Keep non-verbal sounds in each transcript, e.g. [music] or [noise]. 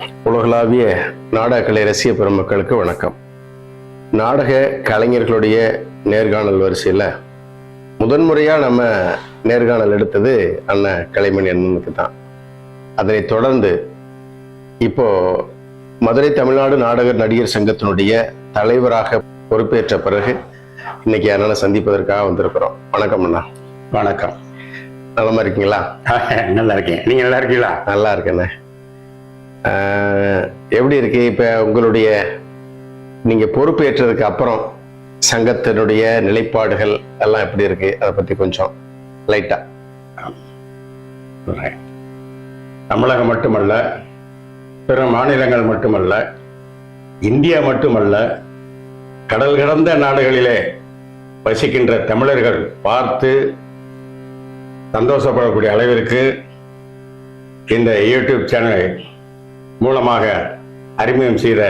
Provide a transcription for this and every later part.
உலகளாவிய நாடக கலை ரசிக பெருமக்களுக்கு வணக்கம். நாடக கலைஞர்களுடைய நேர்காணல் வரிசையில் முதன்முறையாக நம்ம நேர்காணல் எடுத்தது அண்ணன் கலைமணி அண்ணனுக்கு தான். அதனைத் தொடர்ந்து இப்போ மதுரை தமிழ்நாடு நாடக நடிகர் சங்கத்தினுடைய தலைவராக பொறுப்பேற்ற பிறகு இன்னைக்கு அண்ணனை சந்திப்பதற்காக வந்திருக்கிறோம். வணக்கம் அண்ணா. வணக்கம். நலமா இருக்கீங்களா? நல்லா இருக்கேன் நீங்க நல்லா இருக்கீங்களா நல்லா இருக்கேண்ணே. எப்படி இருக்கு? இப்போ உங்களுடைய நீங்கள் பொறுப்பேற்றதுக்கு அப்புறம் சங்கத்தினுடைய நிலைப்பாடுகள் எல்லாம் எப்படி இருக்கு? அதை பற்றி கொஞ்சம் லைட்டாக தமிழகம் மட்டுமல்ல பிற மாநிலங்கள் மட்டுமல்ல இந்தியா மட்டுமல்ல கடல் கடந்த நாடுகளிலே வசிக்கின்ற தமிழர்கள் பார்த்து சந்தோஷப்படக்கூடிய அளவிற்கு இந்த யூடியூப் சேனல் மூலமாக அறிமுகம் செய்த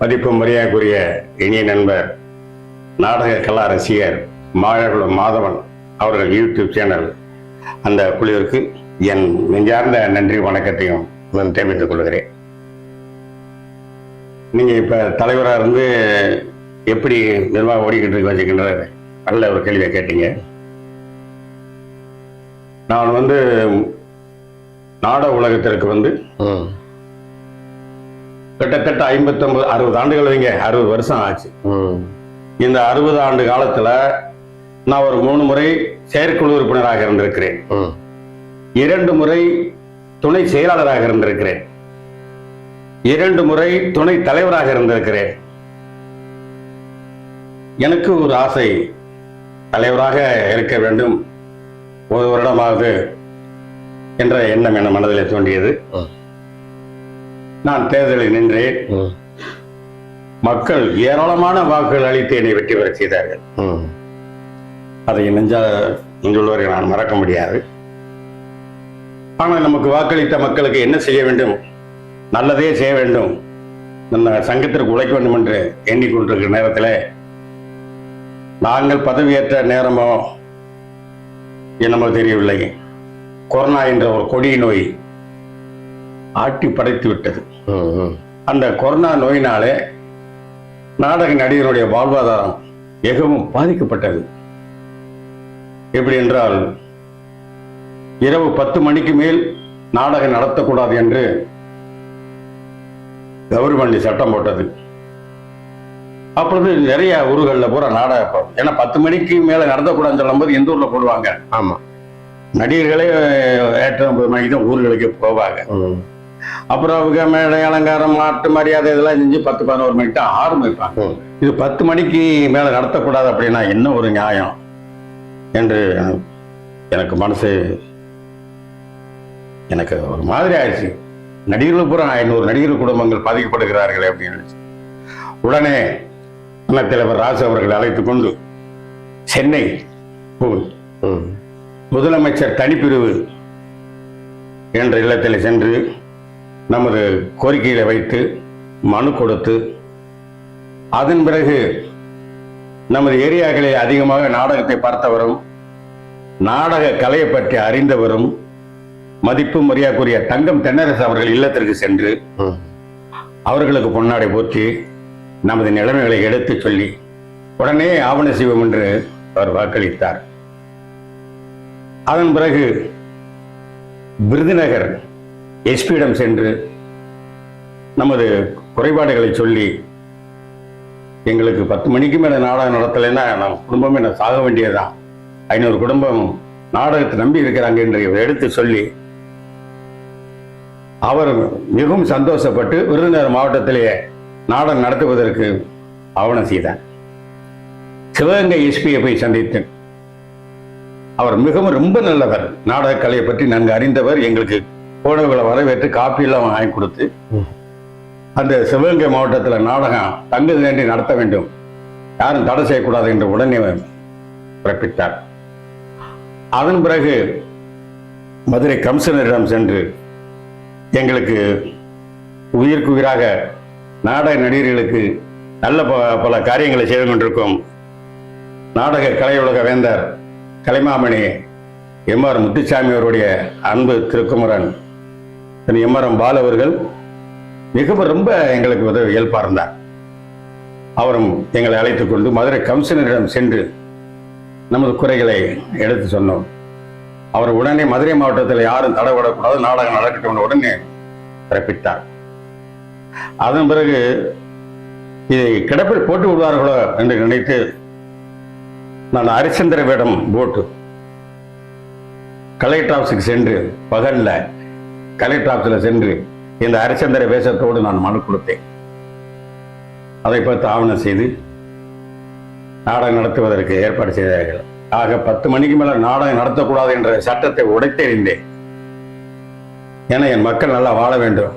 மதிப்பு மரியாதைக்குரிய இனிய நண்பர் நாடக கலா ரசிகர் மாழகுளம் மாதவன் அவர்கள் யூடியூப் சேனல் அந்த குழுவிற்கு என் நெஞ்சார்ந்த நன்றி வணக்கத்தையும் நான் தெரிவித்துக் கொள்கிறேன். நீங்கள் இப்போ தலைவராக இருந்து எப்படி நிர்வாகம் ஓடிக்கிட்டு இருக்கு வச்சுக்கின்ற நல்ல ஒரு கேள்வியை கேட்டீங்க. நான் வந்து நாடக உலகத்திற்கு வந்து கிட்டத்தட்ட ஐம்பத்தொன்பது அறுபது ஆண்டுகள் வைங்க அறுபது வருஷம் ஆச்சு. இந்த அறுபது ஆண்டு காலத்துல நான் ஒரு மூணு முறை செயற்குழு உறுப்பினராக இருந்திருக்கிறேன். இரண்டு முறை துணை செயலாளராக இருந்திருக்கிறேன். இரண்டு முறை துணை தலைவராக இருந்திருக்கிறேன். எனக்கு ஒரு ஆசை தலைவராக இருக்க வேண்டும். ஒரு வருடமாவது என்ற எண்ணம் என் மனதில் தோன்றியது. நான் தேர்தலில் நின்றேன். மக்கள் ஏராளமான வாக்குகள் அளித்து என்னை வெற்றி பெற செய்தார்கள். அதை நெஞ்சா இங்குள்ளவரை நான் மறக்க முடியாது. ஆனால் நமக்கு வாக்களித்த மக்களுக்கு என்ன செய்ய வேண்டும்? நல்லதே செய்ய வேண்டும். நம்ம சங்கத்திற்கு உழைக்க வேண்டும் என்று எண்ணிக்கொண்டிருக்கிற நேரத்தில் நாங்கள் பதவியேற்ற நேரமோ என்னமோ தெரியவில்லை. கொரோனா என்ற ஒரு கொடிய நோய் ஆட்டி படைத்து விட்டது. அந்த கொரோனா நோயினாலே நாடக நடிகருடைய வாழ்வாதாரம் மிகவும் பாதிக்கப்பட்டது. எப்படி என்றால் இரவு பத்து மணிக்கு மேல் நாடகம் நடத்தக்கூடாது என்று கவர்மெண்ட் சட்டம் போட்டது. அப்பொழுது நிறைய ஊர்களில் பூரா நாடகம் ஏன்னா பத்து மணிக்கு மேல நடத்தக்கூடாதுன்னு சொல்லும்போது எந்த ஊர்ல போடுவாங்க? ஆமா. நடிகர்களே எட்டு ஒன்பது மணிக்கு தான் ஊர்களுக்கு போவாங்க. அப்புறம் அவங்க மேடை அலங்காரம் நாட்டு மரியாதை இதெல்லாம் செஞ்சு பத்து பதினோரு மணிக்கு ஆரம்பிப்பாங்க இது பத்து மணிக்கு மேல நடத்தக்கூடாது அப்படின்னா என்ன ஒரு நியாயம்? என்று எனக்கு மனசு எனக்கு ஒரு மாதிரி ஆயிடுச்சு. நடிகர்கள் பூரா ஐநூறு நடிகர் குடும்பங்கள் பாதிக்கப்படுகிறார்கள் அப்படின்னு. உடனே அண்ணன் தலைவர் ராசு அவர்களை அழைத்துக் கொண்டு சென்னை முதலமைச்சர் தனிப்பிரிவு என்ற இல்லத்தில் சென்று நமது கோரிக்கைகளை வைத்து மனு கொடுத்து அதன் பிறகு நமது ஏரியாக்களில் அதிகமாக நாடகத்தை பார்த்தவரும் நாடக கலையை பற்றி அறிந்தவரும் மதிப்பு மரியாதைக்குரிய தங்கம் தென்னரசு அவர்கள் இல்லத்திற்கு சென்று அவர்களுக்கு பொன்னாடை போற்றி நமது நிலைமைகளை எடுத்துச் சொல்லி உடனே ஆவண செய்வோம் என்று அவர் வாக்களித்தார். அதன் பிறகு விருதுநகர் எஸ்பியிடம் சென்று நமது குறைபாடுகளை சொல்லி எங்களுக்கு பத்து மணிக்கு மேலே நாடகம் நடத்தலைன்னா நம்ம குடும்பமே நான் சாக வேண்டியதுதான். ஐநூறு குடும்பம் நாடகத்தை நம்பி இருக்கிறாங்க என்று எடுத்து சொல்லி அவர் மிகவும் சந்தோஷப்பட்டு விருதுநகர் மாவட்டத்திலேயே நாடகம் நடத்துவதற்கு ஆவணம் செய்தார். சிவகங்கை எஸ்பியை போய் சந்தித்தேன். அவர் மிகவும் ரொம்ப நல்லவர். நாடக கலையை பற்றி நன்கு அறிந்தவர் எங்களுக்கு போனவர்களை வரவேற்று காப்பி எல்லாம் வாங்கி கொடுத்து. அந்த சிவகங்கை மாவட்டத்தில் நாடகம் தங்கு வேண்டி நடத்த வேண்டும் யாரும் தடை செய்யக்கூடாது என்று உடனே பிறப்பித்தார் அதன் பிறகு மதுரை கமிஷனரிடம் சென்று எங்களுக்கு உயிருக்கு உயிராக நாடக நடிகர்களுக்கு நல்ல ப- பல காரியங்களை செய்து கொண்டிருக்கும் நாடக கலையுலக வேந்தர் கலைமாமணி எம் ஆர் முத்துசாமி அவருடைய அன்பு Thirukumaran Thiru M R M Paul அவர்கள் மிகவும் ரொம்ப எங்களுக்கு உதவி இயல்பா இருந்தார். அவரும் எங்களை அழைத்து கொண்டு மதுரை கமிஷனரிடம் சென்று நமது குறைகளை எடுத்து சொன்னோம். அவர் உடனே மதுரை மாவட்டத்தில் யாரும் தடவிடக்கூடாது நாடகம் நடக்கட்டும் உடனே பிறப்பித்தார். அதன் பிறகு இதை கிடப்பில் போட்டு விடுவார்களோ என்று நினைத்து நான் ஹரிச்சந்திர வேடம் போட்டு கலெக்டர் ஆஃபீஸுக்கு சென்று பகலில் கலெக்டர் ஆஃபீஸில் சென்று இந்த ஹரிச்சந்திர வேஷத்தோடு நான் மனு கொடுத்தேன். அதை பார்த்து ஆவணம் செய்து நாடகம் நடத்துவதற்கு ஏற்பாடு செய்தார்கள். ஆக பத்து மணிக்கு மேலே நாடகம் நடத்தக்கூடாது என்ற சட்டத்தை உடைத்தெறிந்தேன். ஏன்னா என் மக்கள் நல்லா வாழ வேண்டும்.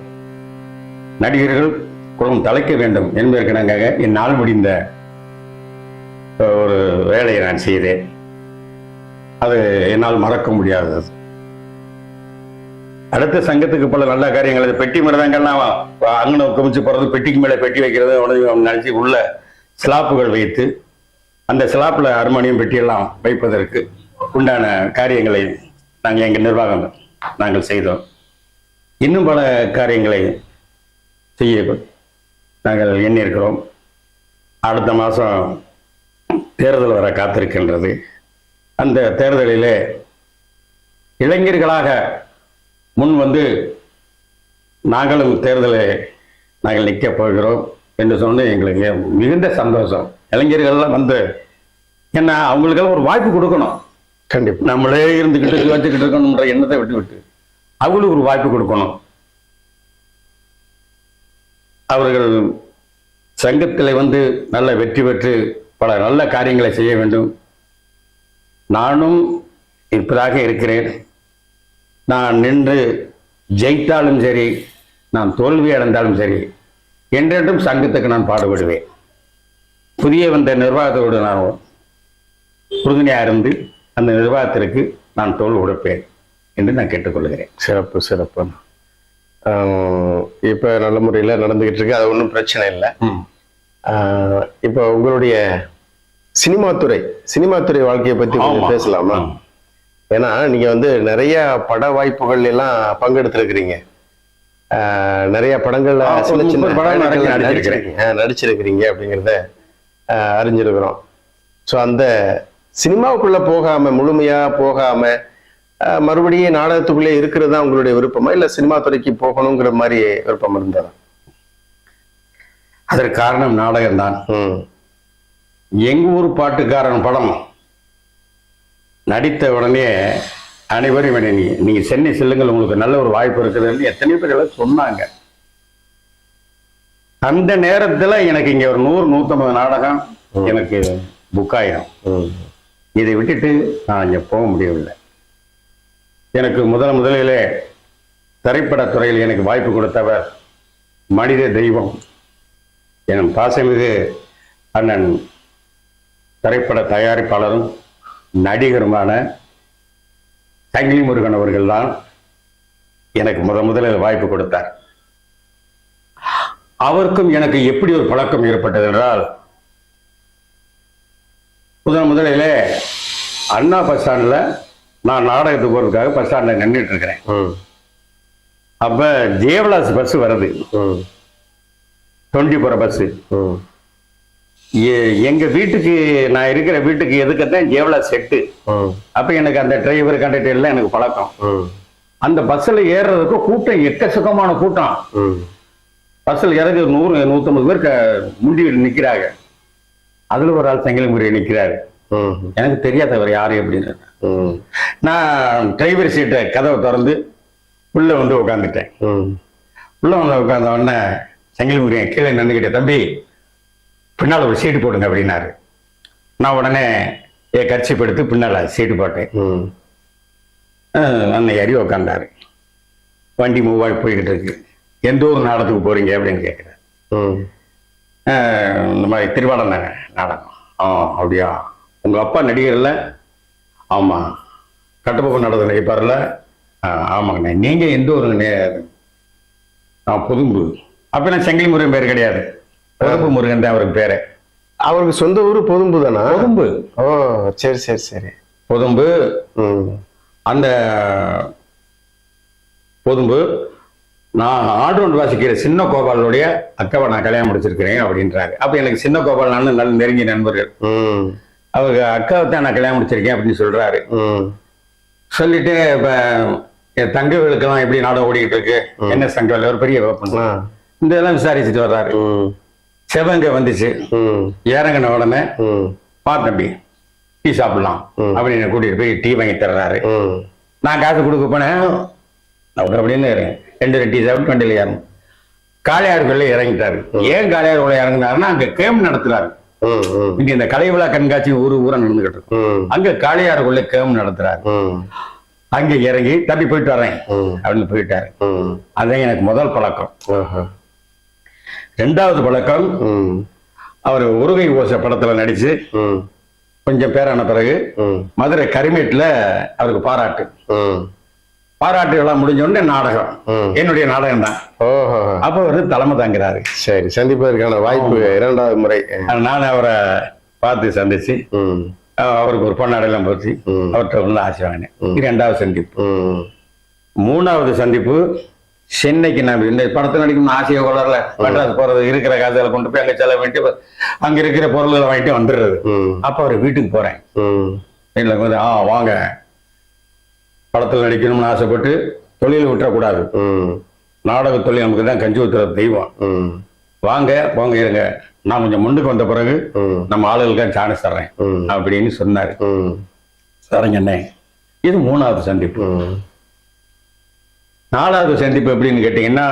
நடிகர்கள் குளம் தலைக்க வேண்டும் என்பதற்கிடங்காக என் நாள் முடிந்த ஒரு வேலையை நான் செய்தேன். அது என்னால் மறக்க முடியாதது. அடுத்த சங்கத்துக்கு பல நல்ல காரியங்கள். அது பெட்டி மிருதங்கள்லாம் அங்கனம் குமிச்சு போறது பெட்டிக்கு மேலே பெட்டி வைக்கிறது உடனே நினைச்சு உள்ள ஸ்லாப்புகள் வைத்து அந்த ஸ்லாப்பில் அருமானியம் பெட்டியெல்லாம் வைப்பதற்கு உண்டான காரியங்களை நாங்கள் எங்கள் நிர்வாகம் நாங்கள் செய்தோம். இன்னும் பல காரியங்களை செய்ய நாங்கள் எண்ணியிருக்கிறோம். அடுத்த மாதம் தேர்தல் வர காத்திருக்கின்றது. அந்த தேர்தலிலே இளைஞர்களாக முன் வந்து நாங்களும் தேர்தலை நாங்கள் நிற்க போகிறோம் என்று சொன்னு எங்களுக்கு மிகுந்த சந்தோஷம். இளைஞர்கள்லாம் வந்து என்ன அவங்களுக்கெல்லாம் ஒரு வாய்ப்பு கொடுக்கணும். கண்டிப்பா. நம்மளே இருந்துக்கிட்டு வச்சுக்கிட்டு இருக்கணுன்ற எண்ணத்தை விட்டு விட்டு அவங்களுக்கு ஒரு வாய்ப்பு கொடுக்கணும். அவர்கள் சங்கத்தில் வந்து நல்ல வெற்றி பெற்று பல நல்ல காரியங்களை செய்ய வேண்டும். நானும் இருப்பதாக இருக்கிறேன். நான் நின்று ஜெயித்தாலும் சரி நான் தோல்வி அடைந்தாலும் சரி என்றென்றும் சங்கத்துக்கு நான் பாடுபடுவேன். புதிய வந்த நிர்வாகத்தோடு நான் உறுதுணையாக இருந்து அந்த நிர்வாகத்திற்கு நான் தோல் கொடுப்பேன் என்று நான் கேட்டுக்கொள்கிறேன். சிறப்பு சிறப்பு. இப்ப நல்ல முறையில நடந்துகிட்டு இருக்கு. அது ஒன்றும் பிரச்சனை இல்லை. இப்போ உங்களுடைய சினிமா துறை சினிமா துறை வாழ்க்கையை ஆமா. பேசலாமா. ஏன்னா நீங்க வந்து நிறைய பட வாய்ப்புகள் எல்லாம் பங்கெடுத்திருக்கிறீங்க. ஆஹ் நிறைய படங்கள்ல சின்ன சின்ன. நடிச்சிருக்கீங்க. ஆஹ் நடிச்சிருக்கிறீங்க அப்படிங்கிறத அறிஞ்சிருக்கிறோம். ஸோ அந்த சினிமாவுக்குள்ள போகாம முழுமையா போகாம மறுபடியும் நாடகத்துக்குள்ளே இருக்கிறது தான் உங்களுடைய விருப்பமா? இல்ல சினிமா துறைக்கு போகணுங்கிற மாதிரி விருப்பம் இருந்ததா? அதற்கு காரணம் நாடகம்தான். ம். எங்க ஊர் பாட்டுக்காரன் படம் நடித்த உடனே அனைவரும் நீ நீங்க சென்னை செல்லுங்கள் உங்களுக்கு நல்ல ஒரு வாய்ப்பு இருக்குதுன்னு எத்தனை பேர் சொன்னாங்க. அந்த நேரத்துல எனக்கு இங்க ஒரு நூறு நூத்தம்பது நாடகம் எனக்கு புக் ஆயிரும் ம். இதை விட்டுட்டு நான் இங்க போக முடியவில்லை. எனக்கு முதல் முதலிலே திரைப்படத்துறையில் எனக்கு வாய்ப்பு கொடுத்தவர் மனித தெய்வம். என் பாசமிகு அண்ணன் திரைப்பட தயாரிப்பாளரும் நடிகருமான சங்கிலி முருகன் அவர்கள்தான் எனக்கு முத முதலில் வாய்ப்பு கொடுத்தார். அவருக்கும் எனக்கு எப்படி ஒரு பழக்கம் ஏற்பட்டது என்றால் முதன் முதலிலே அண்ணா பஸ் ஸ்டாண்டில் நான் நாடகத்துக்கு போகிறதுக்காக பஸ் ஸ்டாண்டில் நின்றுட்டு இருக்கிறேன். அப்போ ஜெயவிலாஸ் பஸ் வருது. டுவெண்ட்டி போகிற பஸ்ஸு எங்கள் வீட்டுக்கு நான் இருக்கிற வீட்டுக்கு எதுக்கத்தான் ஜெயவிலாஸ் செட்டு. ம். அப்போ எனக்கு அந்த டிரைவர் கண்டக்டர் எல்லாம் எனக்கு பழக்கம். அந்த பஸ்ஸில் ஏறுறதுக்கு கூட்டம் எக்கச்சக்கமான கூட்டம். பஸ்ஸில் இறங்கி நூறு நூற்றம்பது பேர் முண்டி நிற்கிறாங்க அதில் ஒரு ஆள் செங்கல் முறையை நிற்கிறாரு எனக்கு தெரியாத அவர் யாரு அப்படின்னு நான் டிரைவர் சீட்டை கதவை திறந்து உள்ள வந்து உட்காந்துட்டேன் உள்ள வந்து உட்கார்ந்த உடனே செங்கல் முருகன் கீழே நின்றுக்கிட்டே தம்பி பின்னால் ஒரு சீட்டு போடுங்க அப்படின்னாரு. நான் உடனே என் கட்சி எடுத்து பின்னால் சீட்டு போட்டேன். அன்னை அறிவு உட்காந்தாரு வண்டி மூவ் ஆகி போய்கிட்டு இருக்கு. எந்த ஊர் நாடகத்துக்கு போறீங்க அப்படின்னு கேட்குறேன் ம். இந்த மாதிரி திருவாடம் தாங்க நாடகம். ஆ அப்படியா? உங்கள் அப்பா நடிகர்ல ஆமாம் கட்டப்பக்கம் நடந்த நடிப்பார்ல ஆ ஆமாங்கண்ணே. நீங்கள் எந்த ஊருங்கண்ணே ஆ புதும்பு. அப்போ நான் செங்கல் முருகன் பேர் கிடையாது. பொதும்பு முருகன் தான் அவருக்கு பேரு. அவருக்கு சொந்த ஊர் பொதும்பு தானா? பொதும்பு. ஓ சரி சரி சரி. பொதும்பு. அந்த பொதும்பு நான் ஆடுவன் வாசிக்கிற சின்ன கோபாலுடைய அக்காவை நான் கல்யாணம் முடிச்சிருக்கிறேன் அப்படின்றாரு. அப்ப எனக்கு சின்ன கோபால் நான் நல்ல நெருங்கிய நண்பர்கள். அவங்க அக்காவை தான் நான் கல்யாணம் முடிச்சிருக்கேன் அப்படின்னு சொல்றாரு. சொல்லிட்டு இப்ப என் தங்கங்களுக்கெல்லாம் எப்படி நாடகம் ஓடிக்கிட்டு இருக்கு? என்ன சங்கம் ஒரு பெரிய இந்த இதெல்லாம் விசாரிச்சுட்டு வர்றாரு. செவங்க வந்துச்சு. ம். இறங்கின உடனே ம். பா தம்பி டீ சாப்பிடலாம். அப்படின்னு கூட்டிட்டு போய் டீ வாங்கி தர்றாரு. ம். நான் காசு கொடுக்க போனேன். அவர் அப்படின்னு ரெண்டு ரெண்டு டீ சாப்பிட்டு வண்டியில் ஏறணும். காளையாருக்குள்ள இறங்கிட்டாரு. ஏன் காளையாருக்குள்ள இறங்கினாருன்னா அங்க கேம் நடத்துறாரு. இங்க இந்த கலை விழா கண்காட்சி ஊரு ஊரா நடந்துகிட்டு இருக்கும் ம். அங்க காளையாருக்குள்ள கேம் நடத்துறாரு. ம். அங்க இறங்கி தப்பி போயிட்டு வரேன். அப்படின்னு போயிட்டாரு. ம். அதான் எனக்கு முதல் பழக்கம். ரெண்டாவது பழக்கம் ம். அவர் உருகை ஓசை படத்துல நடிச்சு ம். கொஞ்சம் பேரான பிறகு ம். மதுரை கரிமேட்ல அவருக்கு பாராட்டு. ம். பாராட்டு விழா முடிஞ்ச உடனே நாடகம். என்னுடைய நாடகம் தான். அப்ப வந்து தலைமை தாங்கிறாரு. சரி சந்திப்பதற்கான வாய்ப்பு இரண்டாவது முறை. நான் அவரை பார்த்து சந்திச்சு அவருக்கு ஒரு பொன்னாடெல்லாம் போச்சு. அவர்கிட்ட வந்து ஆசை வாங்கினேன். ரெண்டாவது சந்திப்பு. ம். மூணாவது சந்திப்பு சென்னைக்கு நான் இந்த படத்தை நடிக்கணும் ஆசையை கொள்ளல மெட்ராஸ் போறது இருக்கிற காசுகளை கொண்டு போய் அங்க செலவு பண்ணிட்டு அங்க இருக்கிற பொருள்களை வாங்கிட்டு வந்துடுறது. அப்ப அவர் வீட்டுக்கு போறேன். ம். வீட்டில் வந்து ஆ வாங்க. படத்தில் நடிக்கணும்னு ஆசைப்பட்டு தொழில் விட்டுறக்கூடாது. ம். நாடக தொழில் நமக்கு தான் கஞ்சி ஊத்துற தெய்வம். ம். வாங்க போங்க இருங்க. நான் கொஞ்சம் முன்னுக்கு வந்த பிறகு நம்ம ஆளுகளுக்கு சான்ஸ் தர்றேன். அப்படின்னு சொன்னாரு. ம். சரிங்கண்ணே இது மூணாவது சந்திப்பு. நாலாவது சந்திப்பு எப்படின்னு கேட்டீங்கன்னா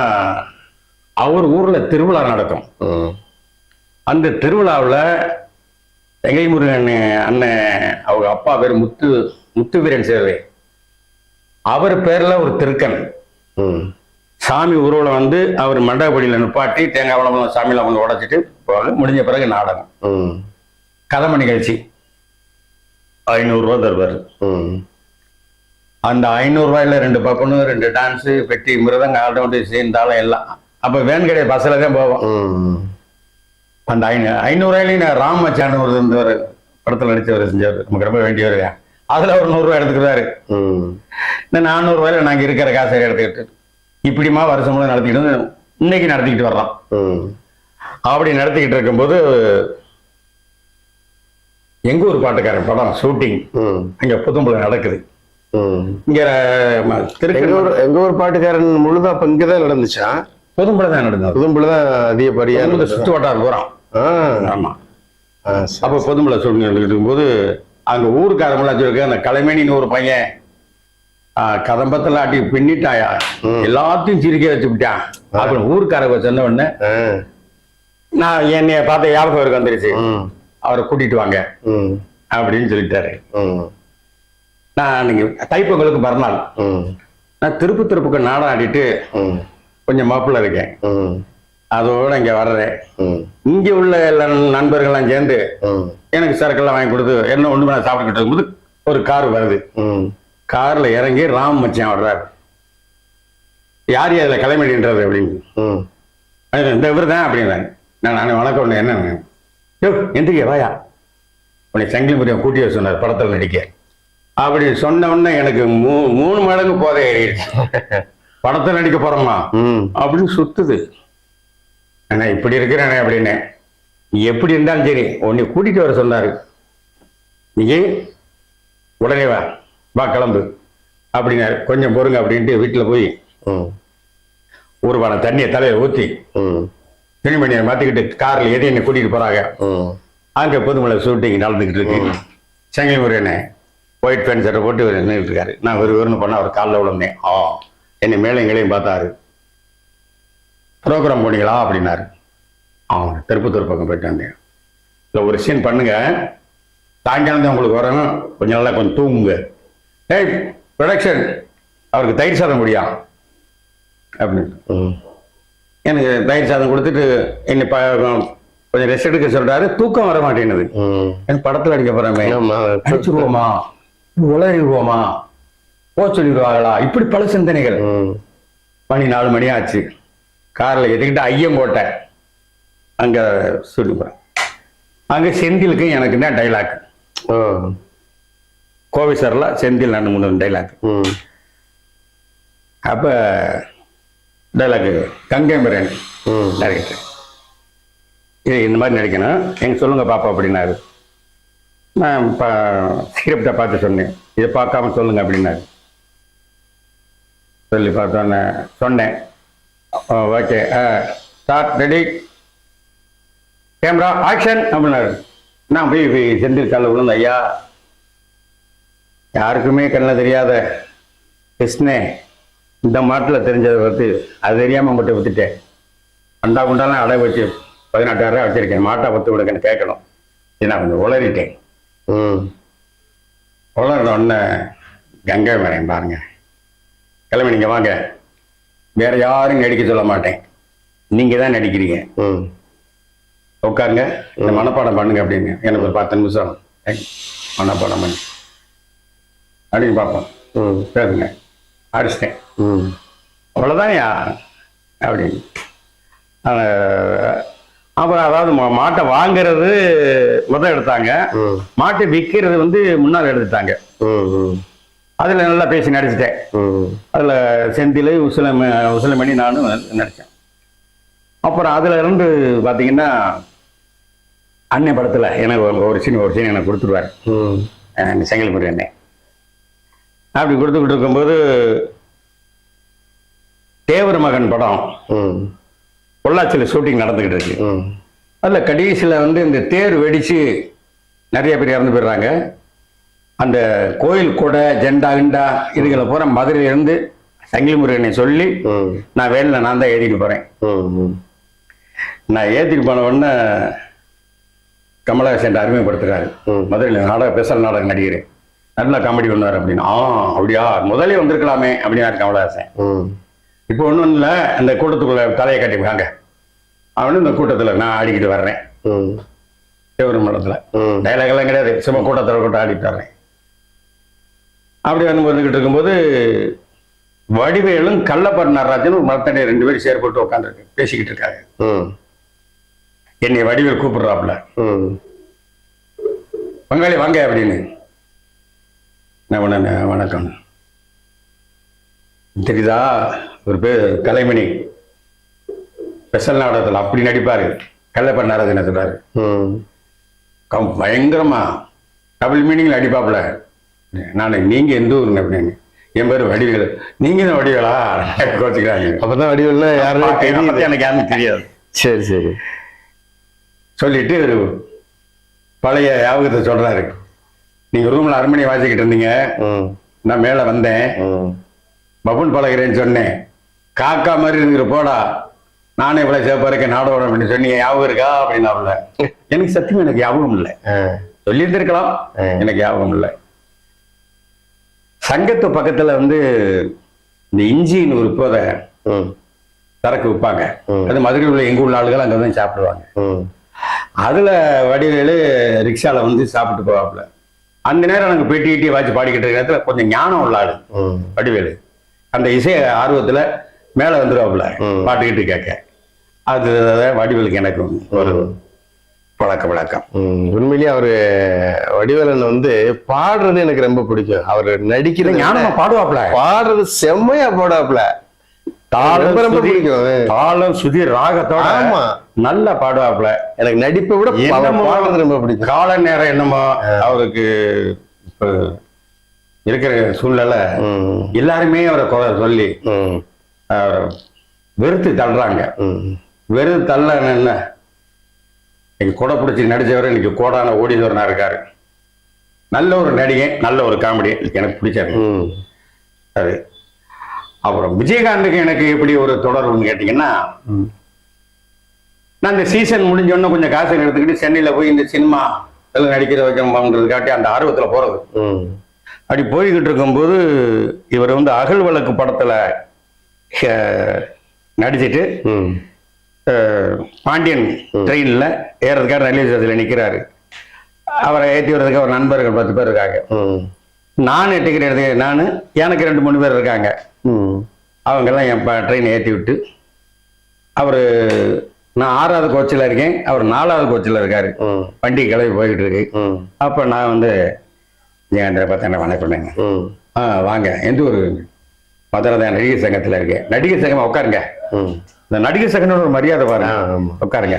அவர் ஊர்ல திருவிழா நடக்கும். ம். அந்த திருவிழாவில் எங்கை முருகன் அண்ணன் அவங்க அப்பா பேர் முத்து முத்து வீரன் சேர்வை அவர் பேர்ல ஒரு திருக்கன். சாமி ஊர்வலம் வந்து அவர் மண்டபடியில் நிப்பாட்டி தேங்காய் வளம் சாமியில் அவங்க உடைச்சிட்டு போவாங்க முடிஞ்ச பிறகு நாடகம். ம். கதம்ப நிகழ்ச்சி. ஐநூறுரூவா தருவார். ம். அந்த ஐநூறுரூவாயில் ரெண்டு பப்பனு ரெண்டு டான்ஸு பெட்டி மிருதங்க ஆட்டோட்டி சேர்ந்தாலும் எல்லாம். அப்போ வேன் கடை பஸ்ஸில் தான் போவோம். ம். அந்த ஐநூ ஐநூறுவாயிலையும் நான் ராம் மச்சான் ஒரு இருந்தவர் படத்தில் நடிச்சவர் செஞ்சவர் நமக்கு ரொம்ப வேண்டியவர் அதில் ஒரு நூறுரூவா எடுத்துக்கிறாரு ம். இந்த நானூறுரூவாயில நாங்கள் இருக்கிற காசை எடுத்துக்கிட்டு இப்படிமா வருஷம் முழுவதும் நடத்திக்கிட்டு வந்து இன்னைக்கு நடத்திக்கிட்டு வர்றோம். ம். அப்படி நடத்திக்கிட்டு இருக்கும்போது எங்க ஊர் பாட்டுக்காரன் படம் ஷூட்டிங் ம். அங்க புதும்புல நடக்குது. இங்க ம, எங்க ஊர் பாட்டுக்காரன் முழுதா அப்ப இங்கதான் நடந்துச்சா? புதும்புல தான் நடந்தது. புதும்புல தான் அதிகப்படியா புதும்புல? சுற்று வட்டாரம் போறோம் ஆமா. அப்ப பொதுமலை ஷூட்டிங் இருக்கும்போது அங்க ஊருக்காரங்களாம் சொல்லிருக்கு அந்த கலைமேனின்னு ஒரு பையன் கதம்பத்துல ஆட்டி பின்னிட்டாயா? எல்லாத்தையும் சிரிக்க வச்சு விட்டான். அப்புறம் ஊருக்காரங்க சொன்ன உடனே நான் என்னைய பார்த்த ஞாபகம் இருக்கு வந்துருச்சு அவரை கூட்டிட்டு வாங்க. அப்படின்னு சொல்லிட்டாரு. நான் அன்னைக்கு தைப்பொங்கலுக்கு மறுநாள். நான் திருப்பு திருப்புக்கு நாடம் ஆடிட்டு கொஞ்சம் மாப்பிள்ள இருக்கேன். அதோட இங்க வர்றேன். இங்க உள்ள எல்லா நண்பர்கள்லாம் சேர்ந்து எனக்கு சரக்கெல்லாம் வாங்கி கொடுத்து என்ன ஒண்ணு நான் சாப்பிட்டுக்கிட்டு இருக்கும்போது ஒரு கார் வருது. கார்ல இறங்கி ராம் மச்சான் வர்றாரு. யார் அதில் கிளம்பிடுன்றது அப்படின்னு. இந்த இவர் தான் அப்படின்னாங்க நான் நான் வணக்கம் என்ன? எந்திரிக்க வாயா. உன்னை சங்கிலி முறையை கூட்டி சொன்னார் படத்தில் நடிக்க. அப்படி சொன்ன உடனே எனக்கு மூ மூணு மடங்கு போதை ஏறிடுச்சு. [laughs] படத்தில் நடிக்க போறோமா? அப்படின்னு சுத்துது. அண்ணா இப்படி இருக்கிறேனே அப்படின்னு. நீ எப்படி இருந்தாலும் சரி உன்னை கூட்டிட்டு வர சொன்னாரு. நீ உடனே வா வா கிளம்பு. அப்படின்னாரு. கொஞ்சம் பொறுங்க அப்படின்ட்டு வீட்டில் போய் ஒரு பானை தண்ணியை தலையில ஊற்றி துணிமணியை மாற்றிக்கிட்டு காரில் எது என்னை கூட்டிகிட்டு போகிறாங்க அங்கே புதுமலை ஷூட்டிங் நடந்துக்கிட்டு இருக்கு. செங்கல் முருகனை ஒயிட் பேண்ட் சட்டை போட்டு இவர் நின்றுட்டு இருக்காரு நான் ஒரு ஒன்று பண்ண அவர் காலில் விழுந்தேன். ஆ என்னை மேலே எங்களையும் பார்த்தாரு. ப்ரோக்ராம் போனீங்களா? அப்படின்னாரு. ஆ திருப்பத்தூர் பக்கம் போயிட்டு வந்தேன். இல்லை ஒரு சீன் பண்ணுங்க. சாயங்காலம் தான் உங்களுக்கு வரணும் கொஞ்சம் நல்லா கொஞ்சம் தூங்குங்க. ஏய் ப்ரொடக்ஷன் அவருக்கு தயிர் சாதம் முடியா அப்படின்னு. எனக்கு தயிர் சாதம் கொடுத்துட்டு என்னை ப கொஞ்சம் ரெஸ்ட் எடுக்க சொல்றாரு. தூக்கம் வர மாட்டேங்குது எனக்கு படத்தில் அடிக்க போறேன். அடிச்சிருவோமா? உளறிடுவோமா? போ சொல்லிடுவாங்களா இப்படி பல சிந்தனைகள். மணி நாலு மணி ஆச்சு காரில் ஏற்றிக்கிட்டு ஐயங்கோட்டை அங்கே சொல்லி போகிறேன் அங்கே செந்திலுக்கு எனக்கு தான் டைலாக் ஓ கோவை சாரில் செந்தில் ரெண்டு மூணு டைலாக் ம். அப்போ டைலாக் கங்கை மரன் ம். டைரக்டர் இது இந்த மாதிரி நடிக்கணும். எங்க சொல்லுங்க பாப்பா அப்படின்னாரு. நான் இப்போ ஸ்கிரிப்டை பார்த்து சொன்னேன். இதை பார்க்காம சொல்லுங்க அப்படின்னாரு. சொல்லி பார்த்தோன்னே சொன்னேன். Okay. Start ready camera action அப்படின்னாரு. நான் போய் போய் செந்தில் காலில் விழுந்த ஐயா. யாருக்குமே கண்ணில் தெரியாத கிருஷ்ணே. இந்த மாட்டில் தெரிஞ்சதை பற்றி அது தெரியாமல் மட்டும் விற்றுட்டேன் அண்டா குண்டாலாம் அடை வச்சு பதினெட்டாயிரம் ரூபா வச்சிருக்கேன். மாட்டை பத்து விடுக்கன்னு கேட்கணும். நான் கொஞ்சம் உளறிட்டேன். ம். உளர்ந்த உடனே கங்கை வரேன் பாருங்க. கிளம்பி நீங்கள் வாங்க. வேற யாரும் நடிக்க சொல்ல மாட்டேன். நீங்கள் தான் நடிக்கிறீங்க. ம். உட்காருங்க. இந்த மனப்பாடம் பண்ணுங்க அப்படின்னு. எனக்கு ஒரு பத்து நிமிஷம். மனப்பாடம் பண்ணி. அப்படின்னு பார்ப்போம். ம். பேசுங்க. அடிச்சிட்டேன். ம். அவ்வளோதான்யா அப்படின்னு. அப்புறம் அதாவது மா- மாட்டை வாங்குறது முதல் எடுத்தாங்க. மாட்டை விற்கிறது வந்து முன்னால் எடுத்துட்டாங்க. அதில் நல்லா பேசி நடிச்சிட்டேன். அதில் செந்தில் உசிலம் உசிலமணி நானும் நடித்தேன் அப்புறம் அதில் இருந்து பார்த்தீங்கன்னா அண்ணன் படத்தில் எனக்கு ஒரு- சீன் ஒரு சீன் எனக்கு கொடுத்துருவார். ம். செங்கல்புரி அண்ணன் அப்படி கொடுத்துக்கிட்டு இருக்கும்போது தேவர் மகன் படம். பொள்ளாச்சியில் ஷூட்டிங் நடந்துக்கிட்டு இருக்கு. அதில் கடைசியில் வந்து இந்த தேர் வெடித்து நிறைய பேர் இறந்து போயிடுறாங்க. அந்த கோயில் கொடை ஜெண்டா கிண்டா இதுகளை பூரா மதுரையிலேருந்து சங்கிலி முருகனை சொல்லி நான் வேனில் நான் தான் ஏற்றிட்டு போகிறேன் நான் ஏற்றிட்டு போன உடனே கமலஹாசன் அறிமுகப்படுத்துறாரு. ம். மதுரையில் நாடக ஸ்பெஷல் நாடக நடிகர். நல்லா காமெடி பண்ணுவார் அப்படின்னு. ஆ அப்படியா? முதலே வந்திருக்கலாமே அப்படின்னாரு கமலஹாசன். ம். இப்போ ஒன்றும் இல்லை அந்த கூட்டத்துக்குள்ள தலையை கட்டிப்பாங்க அவனு இந்த கூட்டத்தில் நான் ஆடிக்கிட்டு வர்றேன். ம். தேவரும் மடத்தில் ம். டைலாக் எல்லாம் கிடையாது. சும்மா கூட்டத்தில் கூட்டம் ஆடிட்டு வர்றேன். அப்படி வந்து வந்துக்கிட்டு இருக்கும்போது வடிவேலும் கள்ளப்பர் நடராஜன் ஒரு மரத்தடி ரெண்டு பேரும் சேர்பட்டு உட்காந்துருக்கு பேசிக்கிட்டு இருக்காங்க. ம். என்னை வடிவேல் கூப்பிடுறாப்புல ம். பங்காளி வாங்க அப்படின்னு. நான் வணக்கம். தெரியுதா? ஒரு பேர் கலைமணி. ஸ்பெஷல் நாடகத்தில் அப்படி நடிப்பாரு. கள்ளப்பர் நடராஜன் என்ன சொல்றாரு? ம். கம் பயங்கரமா. டபுள் மீனிங்ல அடிப்பாப்புல. நான் நீங்க எந்த ஊருங்க அப்படின்னு என் பேர் வடிவேலு. நீங்க தான் வடிவேலா? கோச்சுக்கிறாங்க. அப்பதான் வடிவல்னா யாருமே என்னை தெரியுது. பத்தி எனக்கு யாருன்னு தெரியாது. சரி சரி. சொல்லிட்டு ஒரு பழைய ஞாபகத்தை சொல்றாரு. நீங்க ரூம்ல அரண்மனை வாசிக்கிட்டு இருந்தீங்க. ம். நான் மேல வந்தேன். ம். பபுன் பழகிறேன்னு சொன்னேன். காக்கா மாதிரி இருக்கிற போடா. நானே இவ்வளவு சேப்பா இருக்கேன் நாடோட அப்படின்னு சொன்னீங்க ஞாபகம் இருக்கா அப்படின்னாப்புல [laughs] எனக்கு சத்தியம் எனக்கு ஞாபகம் இல்லை. சொல்லியிருந்திருக்கலாம். எனக்கு ஞாபகம் இல்லை. சங்கத்து பக்கத்துல வந்து இந்த இஞ்சின்னு ஒரு போதை சரக்கு விற்பாங்க. அது மதுரையில் உள்ள எங்க உள்ள ஆளுகள் அங்கே தான் சாப்பிடுவாங்க. அதுல வடிவேலு ரிக்ஷால வந்து சாப்பிட்டு போவாப்புல அந்த நேரம் நாங்கள் பெட்டி கிட்டி வாட்சி பாடிக்கிட்டு இருக்கிற நேரத்துல கொஞ்சம் ஞானம் உள்ள ஆளு வடிவேலு. அந்த இசை ஆர்வத்துல மேல வந்துருவாப்புல. ம். பாட்டுக்கிட்டு கேட்க. அது வடிவேலுக்கு எனக்கும் ஒரு பழக்க வழக்கம். உண்மையிலேயே அவரு வடிவேலன் வந்து பாடுறது எனக்கு ரொம்ப பிடிக்கும். அவர் நடிக்கிறது ஞானமா பாடுவாப்புல. பாடுறது செம்மையா பாடாப்ல தாளம் ரொம்ப பிடிக்கும். தாளம் சுதி ராகத்தோட ஆமா. நல்லா பாடுவாப்புல. எனக்கு நடிப்பை விட பாடுறது ரொம்ப பிடிக்கும். கால நேரம் என்னமோ அவருக்கு இருக்கிற சூழ்நிலை எல்லாருமே அவரை சொல்லி வெறுத்து தள்ளுறாங்க. ம், வெறுத்து தள்ள என்ன? இன்னைக்கு கொடை பிடிச்சி நடிச்சவர் இன்னைக்கு கோடான ஓடிதவரனா இருக்காரு. நல்ல ஒரு நடிகை நல்ல ஒரு காமெடி எனக்கு பிடிச்சாரு ம், அது. அப்புறம் விஜயகாந்துக்கு எனக்கு எப்படி ஒரு தொடர்புன்னு கேட்டீங்கன்னா ம், நான் இந்த சீசன் முடிஞ்சோடனே கொஞ்சம் காசை எடுத்துக்கிட்டு சென்னையில போய் இந்த சினிமா எல்லாம் நடிக்கிற வைக்கணுங்கிறதுக்காட்டி அந்த ஆர்வத்துல போறது. ம், அப்படி போய்கிட்டு இருக்கும்போது இவர் வந்து அகல் வழக்கு படத்துல நடிச்சிட்டு பாண்டியன் ட்ரெயின்ல ஏறதுக்காக ரயில்வே ஸ்டேஷன்ல நிக்கிறாரு. அவரை ஏற்றி வர்றதுக்கு அவர் நண்பர்கள் பத்து பேர் இருக்காங்க. நான் டிக்கெட் எடுத்து நான் எனக்கு ரெண்டு மூணு பேர் இருக்காங்க. அவங்கெல்லாம் என் ட்ரெயினை ஏற்றி விட்டு அவர் நான் ஆறாவது கோச்சில் இருக்கேன். அவர் நாலாவது கோச்சில் இருக்காரு. வண்டி கிளம்பி போய்கிட்டு இருக்கு. அப்போ நான் வந்து ஜெயந்திர பார்த்து என்ன வணக்கம்ங்க ம், ஆ வாங்க. எந்த ஊர்? மதுரை தான் நடிகர் சங்கத்துல இருக்கு நடிகர் சங்கம் உட்காருங்க. இந்த நடிகர் சங்கம்னு ஒரு மரியாதை பாருங்க. உட்காருங்க.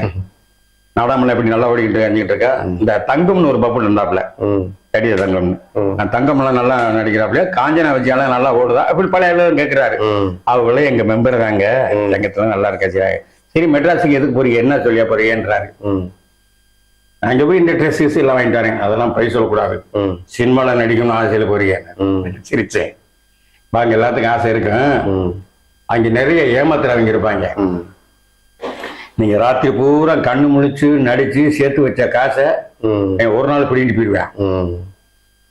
நாடாமல எப்படி நல்லா ஓடிக்கிட்டு அணிக்கிட்டு இருக்கா? இந்த தங்கம்னு ஒரு பப்புள் இருந்தாப்புல. ம். நடிகர் தங்கம் ம். நான் தங்கம்லாம் நல்லா நடிக்கிறாப்புல. காஞ்சனா வச்சியாலாம் நல்லா ஓடுதா? அப்படி பழைய எல்லாரும் கேட்கிறாரு அவங்களே எங்க மெம்பர் தாங்க. சங்கத்துல நல்லா இருக்கா சரி சரி மெட்ராஸுக்கு எதுக்கு போறீங்க? என்ன சொல்லியா போறீங்கன்றாரு. அங்க போய் இந்த ட்ரெஸ் எல்லாம் வாங்கிட்டு வரேன். அதெல்லாம் பை சொல்லக்கூடாது. ம். சினிமால நடிக்கணும்னு ஆசையில போறீங்க. சிரிச்சேன். வாங்க எல்லாத்துக்கும் ஆசை இருக்கும் அங்க நிறைய ஏமாத்துறவங்க இருப்பாங்க. ம். நீங்க ராத்திரி பூரா கண்ணு முழிச்சு நடிச்சு சேர்த்து வச்ச காசை ஒரு நாள் பிடிங்கிட்டு போயிடுவேன்.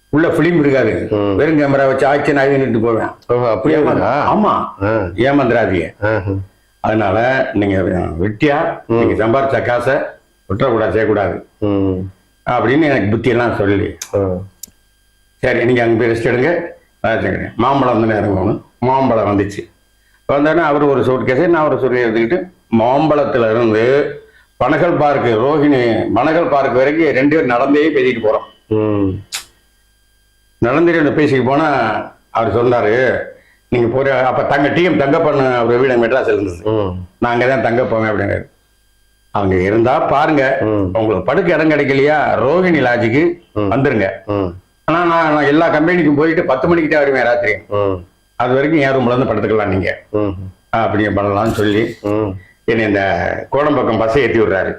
உள்ள பிலிம் இருக்காது. வெறும் கேமரா வச்சு ஆக்ஷன் ஆகி நின்று போவேன். அப்படியே? ஆமா. ஆஹா. அதனால நீங்க வெட்டியா நீங்க சம்பாரிச்ச காசை விட்டுறக்கூடாது செய்யக்கூடாது. அப்படின்னு எனக்கு புத்தி எல்லாம் சொல்லி. சரி நீங்க அங்க போய் ரெஸ்ட் எடுங்க. வச்சுக்கிறேன். மாம்பழம் வந்து இறங்கணும் மாம்பழம் வந்துச்சு. வந்தோடனே அவர் ஒரு சூட் கேஸை நான் ஒரு சூட் எடுத்துக்கிட்டு மாம்பழத்துல இருந்து பனகல் பார்க்கு ரோஹிணி பனகல் பார்க் வரைக்கும் ரெண்டு பேரும் நடந்தே பேசிட்டு போறோம். ம். நடந்துட்டு பேசிட்டு போனா அவர் சொன்னாரு நீங்க போற அப்ப தங்க டிஎம் தங்கப்பண்ண அவர் வீடு மெட்ராஸ்ல இருந்தது. ம். நான் அங்கதான் தங்க போவேன் அப்படின்னாரு. அவங்க இருந்தா பாருங்க. உங்களுக்கு படுக்க இடம் கிடைக்கலையா ரோஹிணி லாட்ஜுக்கு ம். வந்துருங்க. ம். ஆனா நான் நான் எல்லா கம்பெனிக்கும் போயிட்டு பத்து மணிக்கு தான் வருவேன் ராத்திரி. ம். அது வரைக்கும் என் ரூம்ல இருந்து படுத்துக்கலாம் நீங்க. ம். அப்படி பண்ணலாம்னு சொல்லி ம். என்னை இந்த கோடம்பக்கம் பஸ்ஸை ஏற்றி விடுறாரு.